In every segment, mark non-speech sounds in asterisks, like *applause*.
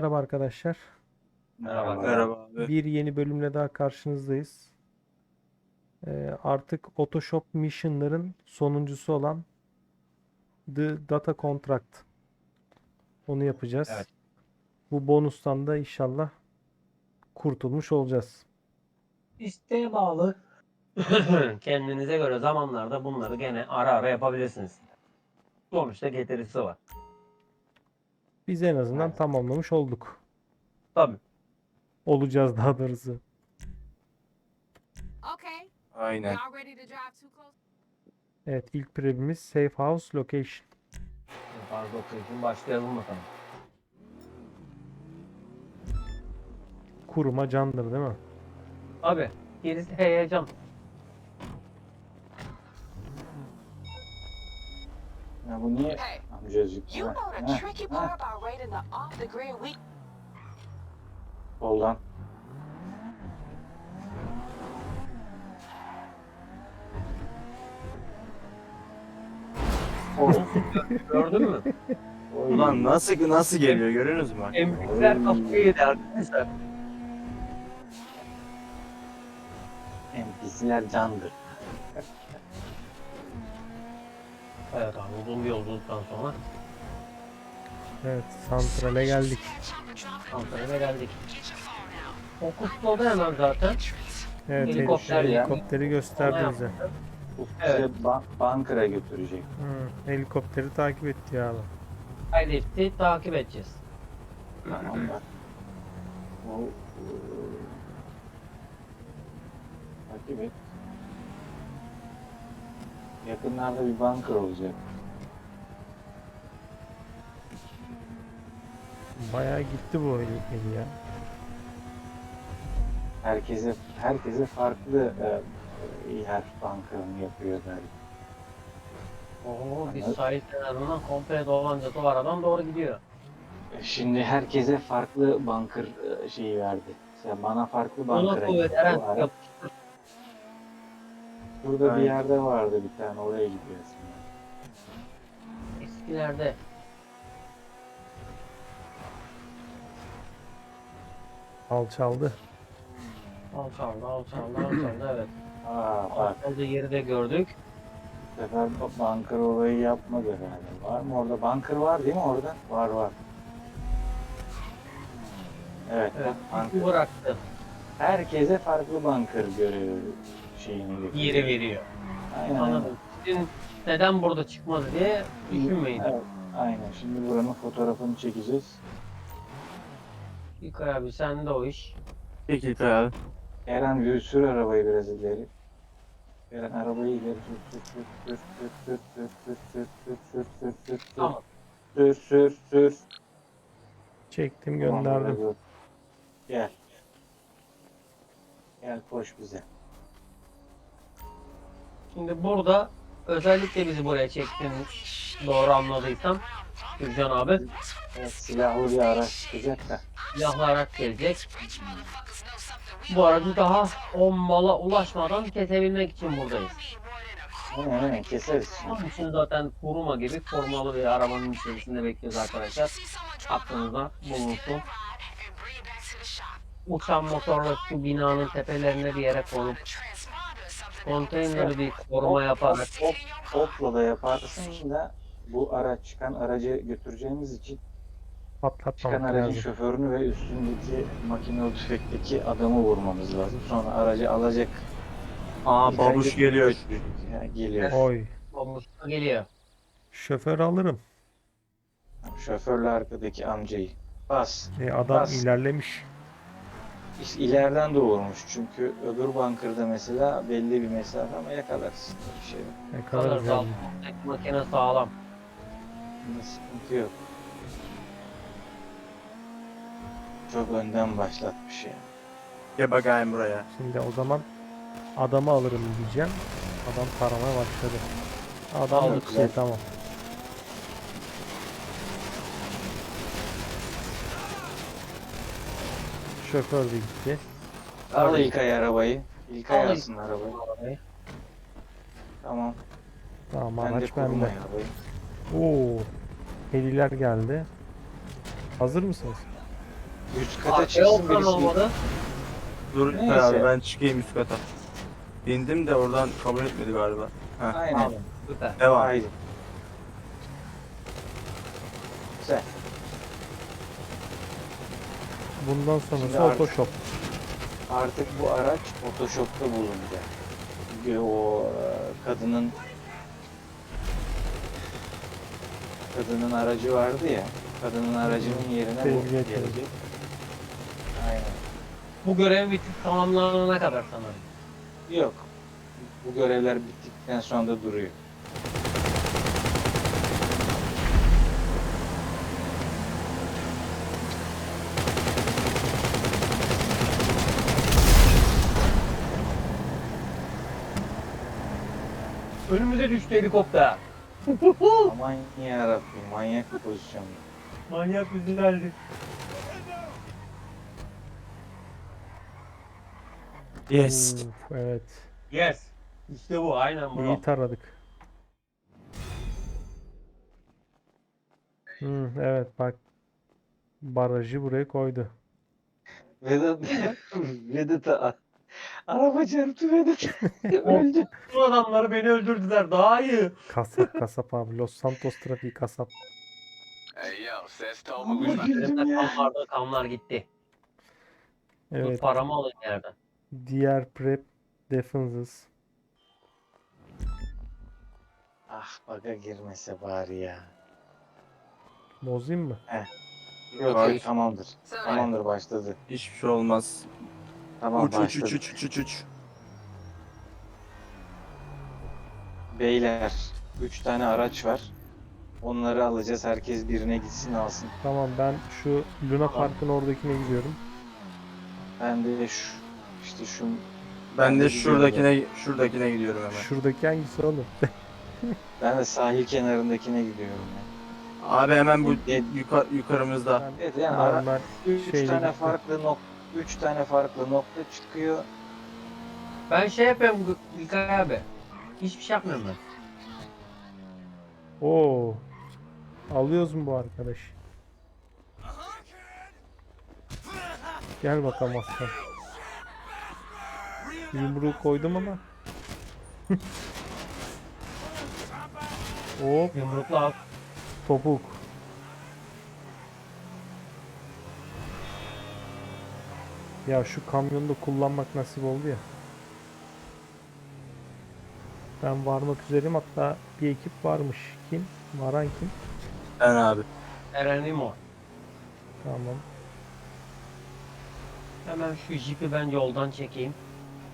Merhaba arkadaşlar. Merhaba. Merhaba abi. Bir yeni bölümle daha karşınızdayız. Ee, artık Photoshop Mission'ların sonuncusu olan The Data Contract. Onu yapacağız. Evet. Bu bonustan da inşallah kurtulmuş olacağız. İsteğe bağlı. *clears throat* Kendinize göre zamanlarda bunları gene ara ara yapabilirsiniz. Sonuçta getirisi var. Biz en azından Evet. tamamlamış olduk. Tabii. Olacağız daha doğrusu. Okay. Aynen. Evet ilk previmiz Safe House Location. Fazla okuyuşun başlayalım bakalım. Kuruma candır değil mi? Abi gerisi heyecan. Ya bu niye Hey, Cacık. Ol lan. Oğlum, Gördün mü? Ulan nasıl nasıl geliyor görüyorsunuz mu? Emrikler kafayı yedi arkadaşlar. NPC'ler candır. Evet abi uzun bir yolculuktan sonra Evet santrale geldik. Antalya'ya geldik. Fokusladı hemen zaten. Evet Helikopter heli- ya. helikopteri gösterdi Ona bize. Bu Evet. bize Banker'a götürecek. Hı, helikopteri takip etti ya abi. Kaydetti takip edeceğiz. Tamam bak. O, e, takip et. Yakınlarda bir bunker olacak. Bayağı gitti bu heli ya. Herkese herkese farklı e, yer bunkerını yapıyor galiba. Oo biz Evet. sahil kenarından komple dolanca aradan doğru gidiyor. E, Şimdi herkese farklı bunker e, şeyi verdi. Mesela bana farklı Ona bunker'a kuvvet. Eren yapıştır. Burada bir Aynen. yerde vardı bir tane oraya gidiyoruz. Eskilerde Alçaldı. alçaldı alçaldı alçaldı evet. *clears throat* Aa bak Alçaldığı yeri de gördük. bu sefer bu bunker olayı yapmadı herhalde. Var mı orada? Bunker var değil mi orada? Var var. Evet, Evet. bak bunker. bıraktı. Herkese farklı bunker görevi şeyini. Yeri veriyor. Aynen. aynen. Anladım. Sizin neden burada çıkmadı diye düşünmeyin. Evet, aynen. Şimdi buranın fotoğrafını çekeceğiz. İlk abi sen de o iş. Peki abi. Eren bir sür arabayı biraz ileri. Eren arabayı ileri sür sür sür sür sür sür sür sür sür sür sür sür Tamam. sür sür sür Çektim Tamam, gönderdim. biraz dur. Gel. Gel koş bize. Şimdi burada özellikle bizi buraya çektin doğru anladıysam Gürcan abi Evet, silahlı bir araç çıkacak da. silahlı araç gelecek. Bu aracı daha o mala ulaşmadan kesebilmek için buradayız. Hemen keseriz. Onun için zaten koruma gibi korumalı bir arabanın içerisinde bekliyoruz arkadaşlar. Aklınızda bulunsun. Uçan motorla şu binanın tepelerine bir yere konup konteyneri bir koruma yaparak Op, opla da yaparsın da bu araç çıkan aracı götüreceğimiz için çıkan Patlatmamak aracın lazım. şoförünü ve üstündeki makinalı tüfekteki adamı vurmamız lazım. Sonra aracı alacak. Aa babuş geliyor. Ya, geliyor. Oy. bombası geliyor. Şoför alırım. Şoförle arkadaki amcayı. Bas. E, adam Bas. ilerlemiş. İşte ileriden doğurmuş çünkü öbür bunkerda mesela belli bir mesafe ama yakalarsın bir şey. kadar Kalır sağlam. Tek makine sağlam. Bunda sıkıntı yok. Çok önden başlatmış ya. Gel bakayım buraya. Şimdi o zaman adamı alırım diyeceğim. Adam taramaya başladı. Adam Aldık gitti tamam. Şoför de gitti. Al İlkay arabayı. İlkay Al alsın arabayı. Tamam. Tamam Ben araç bende. arabayı. Oo. Heliler geldi. Hazır mısınız? Üst kata çıksın birisi. olmadı. Dur Neyse. Abi ben çıkayım üst kata. İndim de oradan kabul etmedi galiba. Heh. Aynen. Tamam. Devam. Haydi. Güzel. Bundan sonrası Şimdi artık- Photoshop. Artık bu araç Photoshop'ta bulunacak. Çünkü o e, kadının kadının aracı vardı ya. Kadının aracının yerine bu Sevgili gelecek. Aynen. Bu görev bitip tamamlanana kadar sanırım. Yok. Bu görevler bittikten sonra da duruyor. Önümüze düştü helikopter. *laughs* Aman yarabbim manyak bir pozisyon. Manyak güzeldi. Yes. Uf, evet. Yes. İşte bu aynen bu. İyi taradık. Hmm, evet bak. Barajı buraya koydu. Vedat *laughs* Vedat'a araba çarptı Vedat. *laughs* Öldü. Bu adamları beni öldürdüler daha iyi. Kasap kasap abi. Los Santos trafiği kasap. Ama Elimde güldüm ya. kan vardı kanlar gitti. Dur Evet. paramı alın yerden. Diğer prep defenses. Ah baga girmese bari ya. Bozayım mı? Yok Hayır. yok tamamdır. Tamamdır başladı. Hiçbir şey olmaz. Tamam uç uç uç uç uç uç uç. Beyler 3 tane araç var. Onları alacağız. Herkes birine gitsin alsın. Tamam ben şu Luna Park'ın oradakine gidiyorum. Ben de şu işte şu Ben de şuradakine şuradakine gidiyorum hemen. Şuradaki hangisi oğlum? *laughs* Ben de sahil kenarındakine gidiyorum. ya. Abi hemen bu yukarı, yukarımızda. Ben Evet yani ara, normal 3 şeyle tane gittim. farklı nok 3 tane farklı nokta çıkıyor. Ben şey yapıyorum İlkay abi. Hiçbir şey yapmıyorum ben. Oo. Alıyoruz mu bu arkadaş? Gel bakalım aslan. Yumruğu koydum ama. *laughs* Hop Yumrukla topuk. Ya şu kamyonu da kullanmak nasip oldu ya. Ben varmak üzereyim hatta bir ekip varmış. Kim? Varan kim? Ben abi. Erenim o. Tamam. Hemen şu jipi ben yoldan çekeyim.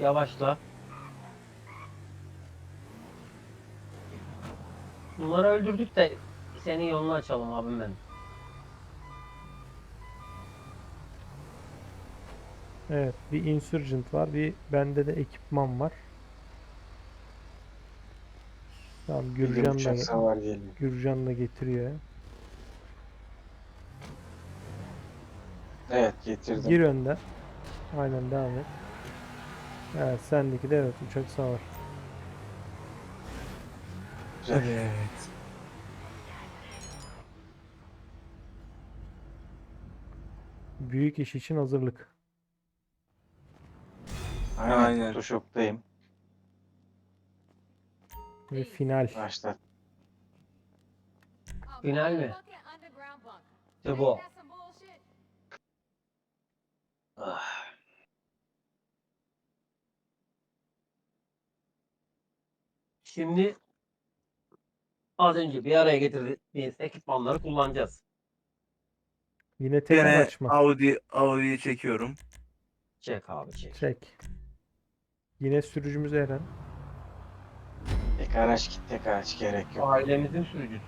Yavaşla. Bunları öldürdük de senin yolunu açalım abim benim. Evet, bir insurgent var, bir bende de ekipman var. Tamam, Gürcan da. Gürcan da getiriyor. Evet getirdim. Gir önden. Aynen devam et. Evet, sendeki de evet uçak savar. Evet. Büyük iş için hazırlık. Aynen. Aynen. Photoshop'tayım. Ve final. Başla. Final mi? İşte bu. Ah. Şimdi az önce bir araya getirdiğimiz ekipmanları kullanacağız. Yine tek Gene araç mı? Audi Audi'yi çekiyorum. Çek abi çek. Çek. Yine sürücümüz Eren. Tek araç git tek araç gerek yok. Ailemizin sürücüsü.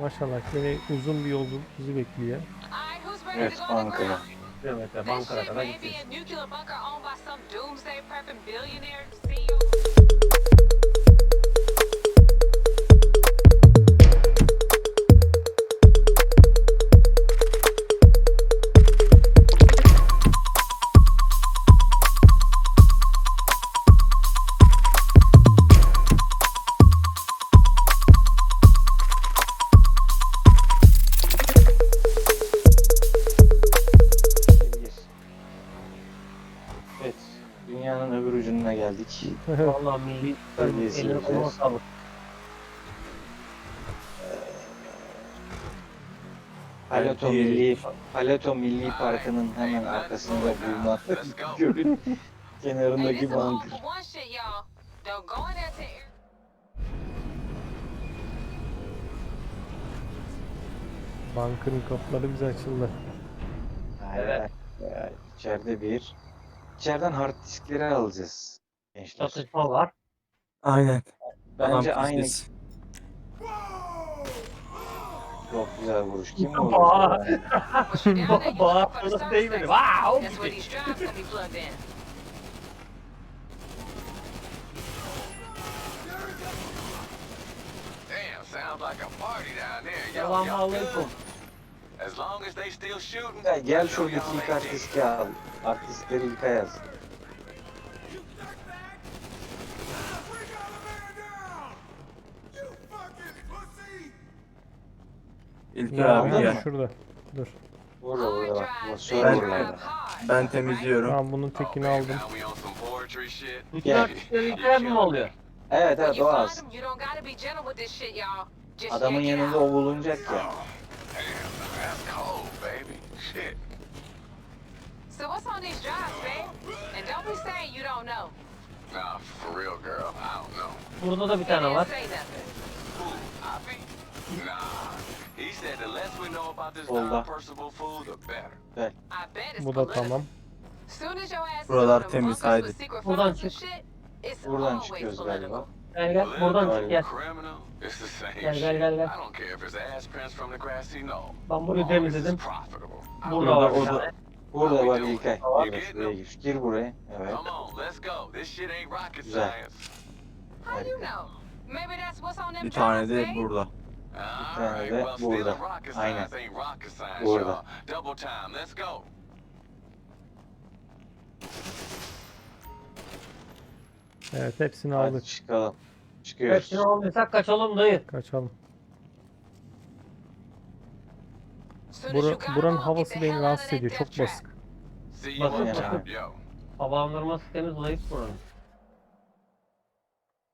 Maşallah yine uzun bir yolculuk bizi bekliyor. Who's ready Evet to go to ucuna geldik. Vallahi milli Terbiyesiz eline koluna sağlık. Paleto Milli Paleto Milli Parkı'nın hemen arkasında bulunan gölün Hey, kenarındaki is all bunker. for one shit, y'all. Kapıları bize açıldı. Evet. Ya, içeride bir. İçeriden hard diskleri alacağız. Gençler. Çatışma var. Aynen. Bence Adam aynı pis. çok güzel vuruş. Kim Aa. vurdu? There, you Bağır falan değmedi. Wow! That's where these drives gonna be plugged in. Damn, sounds like a party down there. Y'all, y'all Selamünaleyküm. good? As long as they still shooting. Ya gel şuradaki ilk diski al. Hard diskleri ilk yaz. İlker Ya abi gel. şurada. Dur. Burada bak. Drive hard. Ben temizliyorum. Tamam bunun Oh, tekini aldım. now we on some poetry shit. Bütün Gel. artistlerin ilkler mi oluyor? Evet evet o az. Adamın yanında o bulunacak ya. Damn, that's cold, baby. Shit. So what's on these drives, man? And don't be saying you don't know. Nah, for real, girl. I don't know. Burada da bir tane var. say nothing. Who? Ivy? Nah. He said the less we know about this Solda. non-perishable food, the better. I bet it's Bu da tamam. Buralar temiz, haydi. Buradan çık. Buradan çıkıyoruz galiba. Gel gel buradan çık gel. Gel, gel, gel, gel. Ben it's temizledim. Burada var bir Orada- tane. Burada İlkay. Tamam. Burada şuraya gir. Gir buraya. Evet. Güzel. them Bir tane de burada. All tane de burada. Aynen. Burada. Evet hepsini Hadi aldık. çıkalım. Çıkıyoruz. Hepsini almışsak kaçalım dayı. Kaçalım. Bura, buranın havası beni rahatsız ediyor. Çok basık. Top, yo. Havalandırma sistemi zayıf buranın.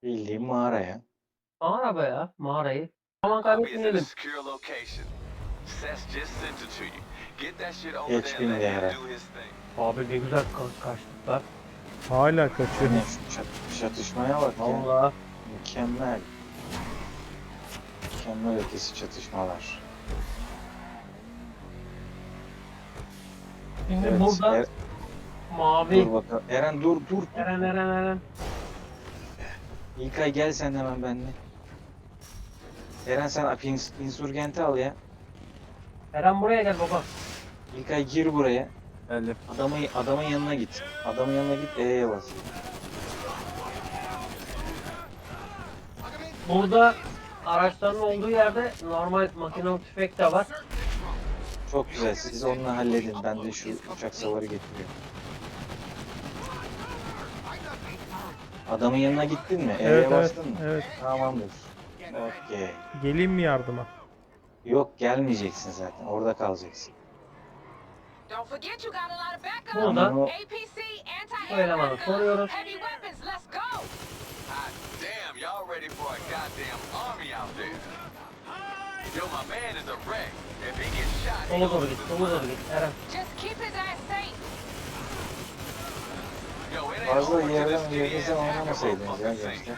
Bildiğin mağara ya. Mağara be ya mağarayı. Zaman kaybetmeyelim. Geç there bin thing. Abi ne güzel ka- kaçtılar. Hala kaçıyor. Yine şu çat- çatışmaya bak ya. Valla. Mükemmel. Mükemmel ötesi çatışmalar. Şimdi Evet. burada Er- mavi. dur bakalım. Eren dur dur. Eren Eren Eren. İlkay gel sen hemen benimle. Eren sen ins insurgent'i al ya. Eren buraya gel baba. İlkay gir buraya. Geldim. Adamı adamın yanına git. Adamın yanına git E'ye bas. Burada araçların olduğu yerde normal makinalı tüfek de var. Çok güzel. Siz onunla halledin. Ben de şu uçak savarı getiriyorum. Adamın yanına gittin mi? E'ye Evet evet. bastın mı? Evet. Tamamdır. Okey. Geleyim mi yardıma? Yok gelmeyeceksin zaten. Orada kalacaksın. Don't forget you got a lot of backup. Burada Ama APC, Bu elemanı anti-aircraft guns, soruyoruz. heavy weapons, let's go. Hot damn, y'all ready for a goddamn army out there. Yo, my man is a wreck. If he gets shot, he Sola doğru git, sola doğru git. Eren. Just keep his ass safe. Yo, it ain't Fazla over till yerden this yerinize skinny ass hacker oynamasaydınız ya motherfucker gençler.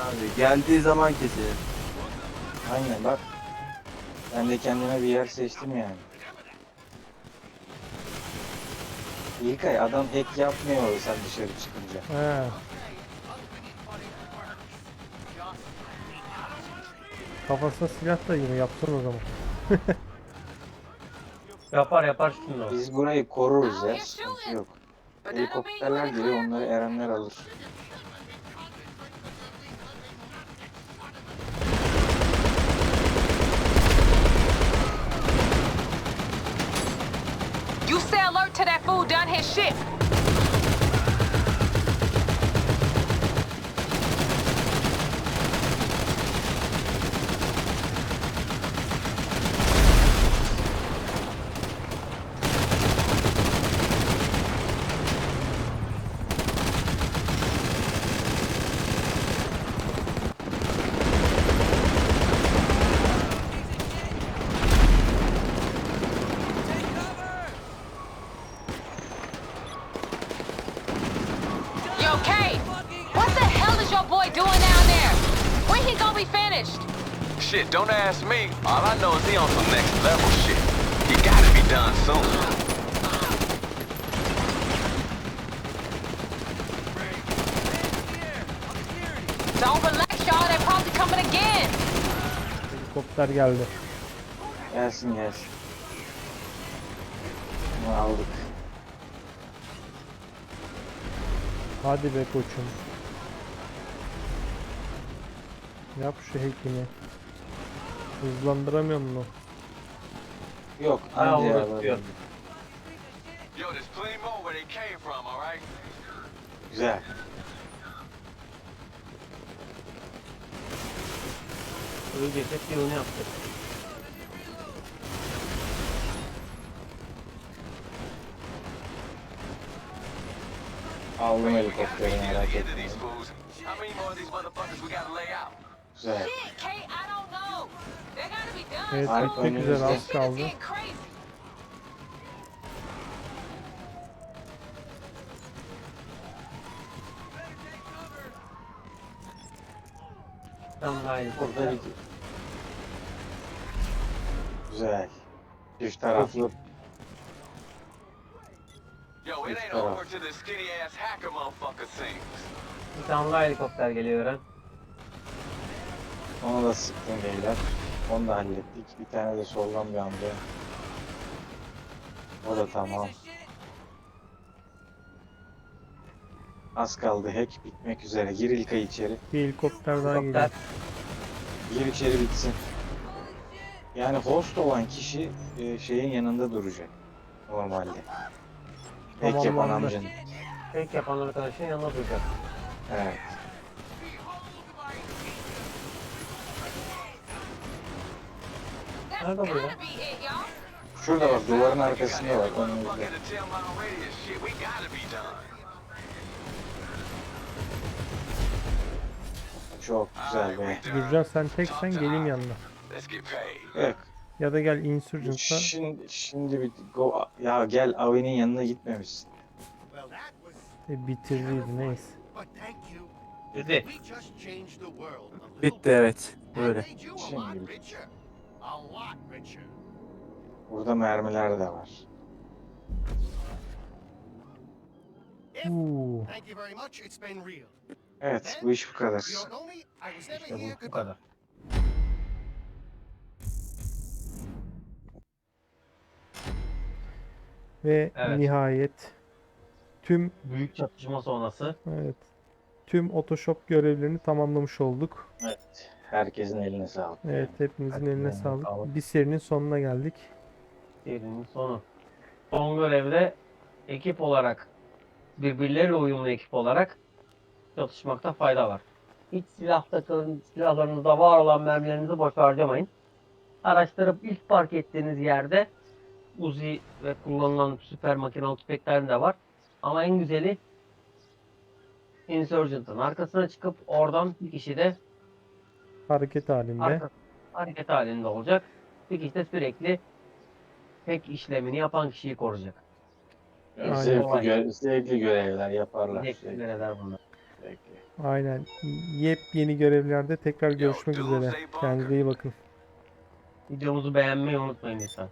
Abi geldiği zaman keselim. Aynen bak. Ben de kendime bir yer seçtim yani. İlkay adam hack yapmıyor sen dışarı çıkınca. He. Kafasına silah da yine yapsın o zaman. *laughs* Yapar yapar o. Biz burayı koruruz ya. Sıkıntı yok. Helikopterler geliyor onları erenler alır. That fool done his shit. Shit, don't ask me. All I know is he on some next level shit. He gotta be done soon. Don't relax, y'all. They're probably coming again. Helikopter geldi. Gelsin gelsin. Bunu aldık. Hadi be koçum. Yap şu hackini. Hızlandıramıyor mu? Yok Ha, anca arabayı. tutuyor. Yo, there's plenty more where they came from, alright? Güzel. Ölü ceset yılını yaptık. Aldım We gotta helikopteri get to merak the end of etme. these fools. How many more of these motherfuckers we gotta lay out? Güzel. Shit, Kate, Evet Harika bitmek üzere önümüzde. az Shit is kaldı. Burada bir... Güzel. Çift taraflı Yo, it Üst ain't taraf. over till the skinny ass hacker motherfucker sings. Bir tane helikopter geliyor Eren. Onu da sıktım beyler. Onu da hallettik. Bir tane de soldan bir anda. O da tamam. Az kaldı hack bitmek üzere. Gir İlkay içeri. Bir helikopter daha geliyor. Gir içeri bitsin. Yani host olan kişi e, şeyin yanında duracak. Normalde. Hack yapan Tamamlandı. amcanın. Tek yapan arkadaşın yanına duracak. Evet. Nerede bu ya? Şurada bak duvarın arkasında bak önümüzde. motherfucker in the 10 mile radius shit. We gotta be done. Çok güzel be. Gürcan sen teksen geleyim yanına. Yok. Ya da gel Insurgent'la. Şimdi, şimdi bir go ya gel Avi'nin yanına gitmemişsin. E, bitirdiydi neyse. Bitti. Bitti bit. evet. Böyle. Şimdi Burada mermiler de var. Uuu. Thank you very much. It's been real. Evet bu iş bu kadar. İşte bu, bu kadar. Ve Evet. nihayet tüm Büyük çatışma sonrası. evet tüm Otoshop görevlerini tamamlamış olduk. Evet. Herkesin eline sağlık. Evet hepinizin Herkesin eline sağlık. sağlık. Bir serinin sonuna geldik. Serinin sonu. Son görevde ekip olarak birbirleriyle uyumlu ekip olarak çatışmakta fayda var. Hiç silah takın, silahlarınızda var olan mermilerinizi boş harcamayın. Araştırıp ilk park ettiğiniz yerde Uzi ve kullanılan süper makinalı tüfekler de var. Ama en güzeli Insurgent'ın arkasına çıkıp oradan bir kişi de Hareket halinde. hareket halinde olacak. Kişi de sürekli tek işlemini yapan kişiyi koruyacak. Yani Aynen. Zevkli, gö- zevkli görevler yaparlar. Zevkli Zevkli. görevler bunlar. Zevkli. Aynen. Yepyeni görevlerde tekrar görüşmek üzere. Kendinize iyi bakın. Videomuzu beğenmeyi unutmayın lütfen.